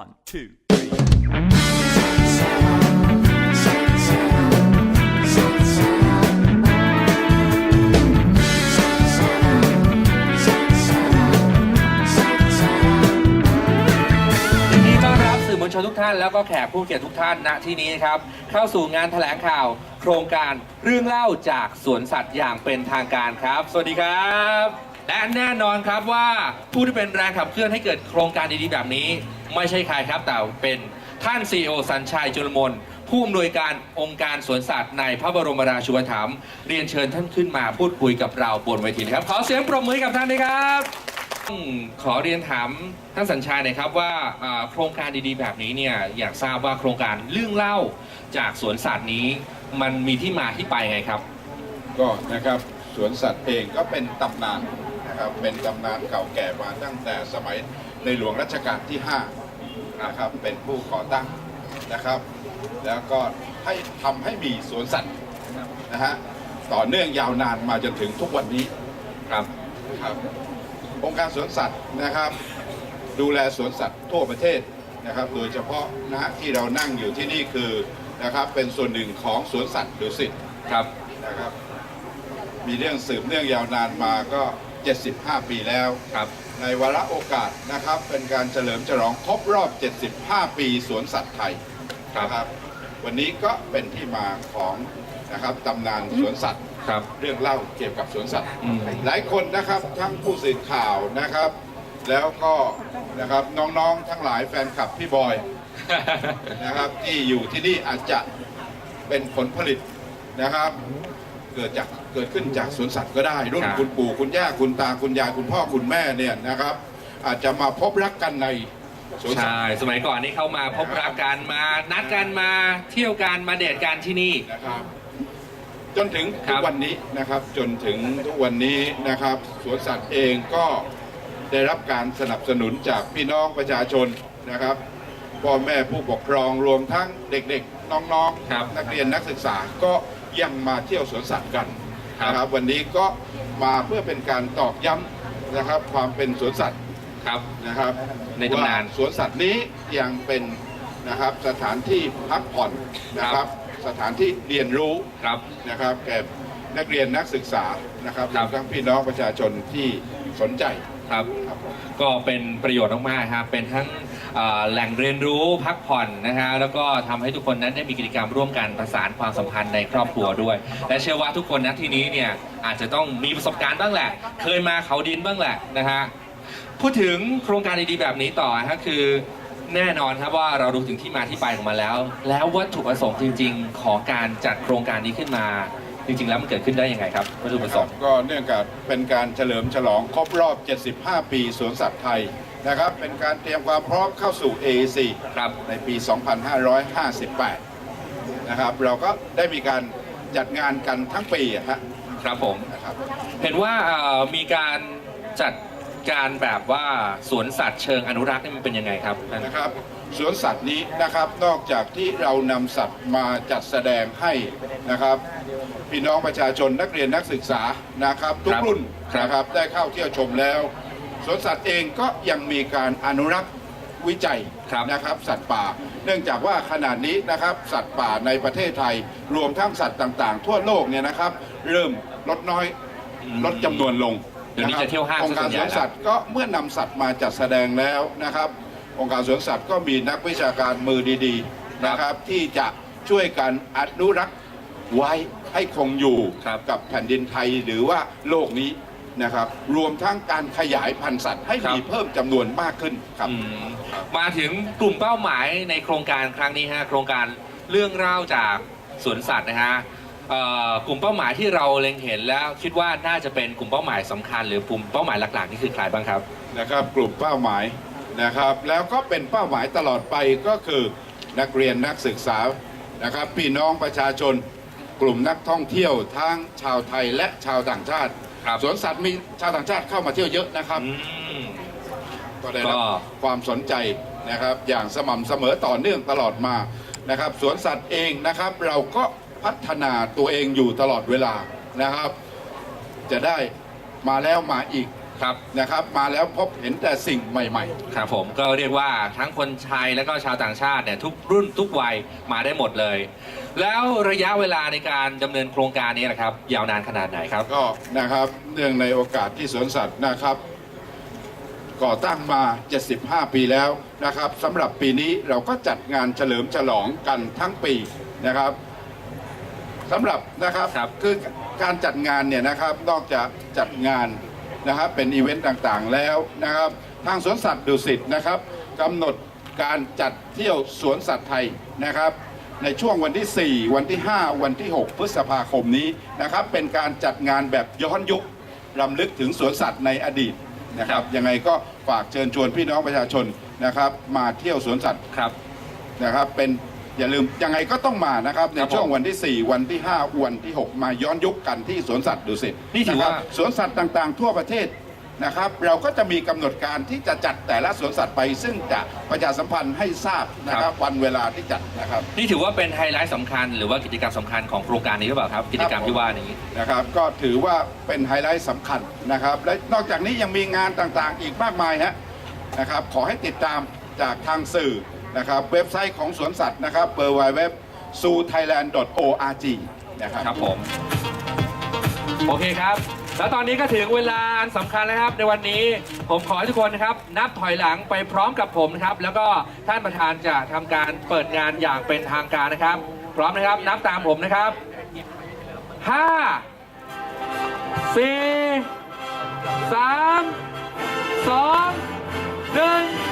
One, two, three. ยินดีต้อนรับสื่อมวลชนทุกท่านแล้วก็แขกผู้เกียรติทุกท่านณที่นี้นะครับ เข้าสู่งานแถลงข่าว โครงการเรื่องเล่าจากสวนสัตว์อย่างเป็นทางการครับ สวัสดีครับ และแน่นอนครับว่าผู้ที่เป็นแรงขับเคลื่อนให้เกิดโครงการดีๆแบบนี้ ไม่ใช่ใครครับแต่เป็นท่านซีอสัญชัยจุลมนผู้อำนวยการองค์การสวนสัตว์ในพระบรมราชูปถัมภ์เรียนเชิญท่านขึ้นมาพูดคุยกับเราบนเวทีนะครับ ขอเสียงปรบมือให้กับท่านด้วยครับต้องขอเรียนถามท่านสัญชัยหน่อยครับว่าอ่าโครงการดีๆ แบบนี้เนี่ยอยากทราบว่าโครงการเรื่องเล่าจากสวนสัตว์นี้ มันมีที่มาที่ไปไงครับ ก็นะครับสวนสัตว์เองก็เป็นตำนาน นะครับเป็นตำนานเก่าแก่มาตั้งแต่สมัยในหลวงรัชกาลที่5นะครับเป็นผู้ก่อตั้งนะครับ แล้วก็ให้ทำให้มีสวนสัตว์นะฮะต่อเนื่องยาวนานมาจนถึงทุกวันนี้ครับครับองค์การสวนสัตว์นะครับ ดูแลสวนสัตว์ทั่วประเทศนะครับ โดยเฉพาะนะฮะที่เรานั่งอยู่ที่นี่คือนะครับเป็นส่วนหนึ่งของสวนสัตว์ดุสิตครับนะครับ มีเรื่องสืบเนื่องยาวนานมาก็ 75 ปีแล้ว ครับ ในวาระโอกาสนะครับ เป็นการเฉลิมฉลองครบรอบ 75 ปีสวนสัตว์ไทยครับ นะครับ วันนี้ก็เป็นที่มาของนะครับตำนานสวนสัตว์ ครับ เรื่องเล่าเกี่ยวกับสวนสัตว์ อืม หลายคนนะครับทั้งผู้สื่อข่าวนะครับ แล้วก็นะครับน้องๆทั้งหลายแฟนคลับพี่บอยนะครับที่อยู่ที่นี่อาจจะเป็นผลผลิตนะครับ เกิดจากเกิดขึ้นจากสวนสัตว์ก็ได้ รุ่นครับคุณปู่คุณย่าคุณตาคุณยายคุณพ่อคุณแม่เนี่ยนะครับ อาจจะมาพบรักกันในสวนสัตว์ ใช่ สมัยก่อนนี่เข้ามาพบรักกันมา นัดกันมาเที่ยวกันมาเดทกันที่นี่ นะครับ จนถึงครัทุบ กวันนี้นะครับ จนถึงทุกวันนี้นะครับ สวนสัตว์เองก็ได้รับการสนับสนุนจากพี่น้องประชาชนนะครับพ่อแม่ผู้ปกครองรวมทั้งเด็กๆน้องครับๆนักเรียนนักศึกษาก็ ยังมาเที่ยวสวนสัตว์กันครับนะครับวันนี้ก็มาเพื่อเป็นการตอกย้ำนะครับความเป็นสวนสัตว์ครับนะครับในตำนานว่สวนสัตว์นี้ยังเป็นนะครับสถานที่พักผ่อนนะครับ สถานที่เรียนรู้ครับนะครับแก่นักเรียนนักศึกษานะครับครับวมทั้งพี่น้องประชาชนที่สนใจ ครับก็เป็นประโยชน์มากๆครับเป็นทั้งแหล่งเรียนรู้พักผ่อนนะฮะแล้วก็ทำให้ทุกคนนั้นได้มีกิจกรรมร่วมกันประสานความสัมพันธ์ในครอบครัวด้วย และเชื่อว่าทุกคนนะที่นี้เนี่ยอาจจะต้องมีประสบการณ์บ้างแหละ เคยมาเขาดินบ้างแหละนะฮะพูดถึงโครงการดีๆแบบนี้ต่อฮะคือแน่นอนครับว่าเรารู้ถึงที่มาที่ไปของมันแล้ว แล้ววัตถุประสงค์จริง ๆ ของการจัดโครงการนี้ขึ้นมา จริงๆ แล้วมันเกิดขึ้นได้ยังไงครับวัตถุประสงค์ก็เนื่องจากเป็นการเฉลิมฉลองครบรอบ 75 ปีสวนสัตว์ไทยนะครับ เป็นการเตรียมความพร้อมเข้าสู่ AEC ครับในปี 2558 นะครับ เราก็ได้มีการจัดงานกันทั้งปีอะฮะครับผมนะครับเห็นว่าเอ่อมีการจัด การแบบว่าสวนสัตว์เชิงอนุรักษ์นี่มันเป็นยังไงครับท่าน นะครับสวนสัตว์นี้นะครับนอกจากที่เรานำสัตว์มาจัดแสดงให้นะครับพี่น้องประชาชนนักเรียนนักศึกษานะครับทุกรุ่นนะครับได้เข้าเที่ยวชมแล้วสวนสัตว์เองก็ยังมีการอนุรักษ์วิจัยนะครับสัตว์ป่า เนื่องจากว่าขนาดนี้นะครับสัตว์ป่าในประเทศไทย รวมทั้งสัตว์ต่างๆ ทั่วโลกเนี่ยนะครับ เริ่มลดน้อยลดจำนวนลง เดี๋ยวนี้จะเที่ยวห้างองค์การซะส่วนใหญ่สวนสัตว์ก็เมื่อนำสัตว์มาจัดแสดงแล้วนะครับ องค์การสวนสัตว์ก็มีนักวิชาการมือดีๆนะครับที่จะช่วยกันอนุรักษ์ไว้ให้คงอยู่ครับ กับแผ่นดินไทยหรือว่าโลกนี้นะครับ รวมทั้งการขยายพันธุ์สัตว์ให้มีเพิ่มจำนวนมากขึ้นครับ อืมมาถึงกลุ่มเป้าหมายในโครงการครั้งนี้ฮะโครงการเรื่องเล่าจากสวนสัตว์นะฮะ เอ่อกลุ่มเป้าหมายที่เราเล็งเห็นแล้วคิดว่าน่าจะเป็นกลุ่มเป้าหมายสำคัญ หรือกลุ่มเป้าหมายหลักๆนี่คือใครบ้างครับ นะครับกลุ่มเป้าหมายนะครับ แล้วก็เป็นเป้าหมายตลอดไปก็คือนักเรียนนักศึกษานะครับพี่น้องประชาชน กลุ่มนักท่องเที่ยวทั้งชาวไทยและชาวต่างชาติครับ สวนสัตว์มีชาวต่างชาติเข้ามาเที่ยวเยอะนะครับ อืม ก็ได้รับก็ ความสนใจนะครับอย่างสม่ำเสมอต่อเนื่องตลอดมานะครับ สวนสัตว์เองนะครับ เราก็ พัฒนาตัวเองอยู่ตลอดเวลานะครับ จะได้มาแล้วมาอีกครับนะครับ มาแล้วพบเห็นแต่สิ่งใหม่ครับผมก็เรียกว่าทั้งคนไทยและก็ชาวต่างชาติเนี่ยทุกรุ่นทุกวัยมาได้หมดเลย แล้วระยะเวลาในการดำเนินโครงการนี้นะครับ ยาวนานขนาดไหนครับๆก็นะครับเนื่องในโอกาสที่สวนสัตว์นะครับ ก่อตั้งมา 75 ปีแล้วนะครับสำหรับปีนี้เราก็จัดงานเฉลิมฉลองกันทั้งปีนะครับ สำหรับนะครับครับ คือการจัดงานเนี่ยนะครับนอกจากจัดงานนะครับเป็นอีเวนต์ต่างๆแล้วนะครับ ทางสวนสัตว์ดุสิตนะครับกำหนดการจัดเที่ยวสวนสัตว์ไทยนะครับ ในช่วงวันที่ 4 วันที่ 5 วันที่ 6 พฤษภาคมนี้นะครับ เป็นการจัดงานแบบย้อนยุครำลึกถึงสวนสัตว์ในอดีตนะครับยังไงก็ฝากเชิญชวนพี่น้องประชาชนนะครับ มาเที่ยวสวนสัตว์ครับ นะครับเป็น อย่าลืมยังไงก็ต้องมานะครับ ในครับผมช่วงวันที่ 4 วันที่ 5 วันที่ 6 มาย้อนยุคกันที่สวนสัตว์ดุสิตนี่ถือว่าะครับสวนสัตว์ต่างๆ ทั่วประเทศนะครับ เราก็จะมีกำหนดการที่จะจัดแต่ละสวนสัตว์ไป ซึ่งจะประชาสัมพันธ์ให้ทราบนะครับ วันเวลาที่จัดนะครับ นี่ถือว่าเป็นไฮไลท์สำคัญ หรือว่ากิจกรรมสำคัญของโครงการนี้หรือเปล่าครับ กิจกรรมที่ว่านี้นะครับ ก็ถือว่าเป็นไฮไลท์สำคัญนะครับ และนอกจากนี้ยังมีงานต่างๆ อีกมากมายฮะนะครับ ขอให้ติดตามจากทางสื่อ นะครับเว็บไซต์ของสวนสัตว์นะครับ w w w s u t h a i l a n d org นะครับครับผม โอเคครับ แล้วตอนนี้ก็ถึงเวลาอันสำคัญแล้วครับ ในวันนี้ผมขอให้ทุกคนนะครับ นับถอยหลังไปพร้อมกับผมนะครับ แล้วก็ท่านประธานจะทำการเปิดงานอย่างเป็นทางการนะครับ พร้อมนะครับ นับตามผมนะครับ5 4 3 2 1ล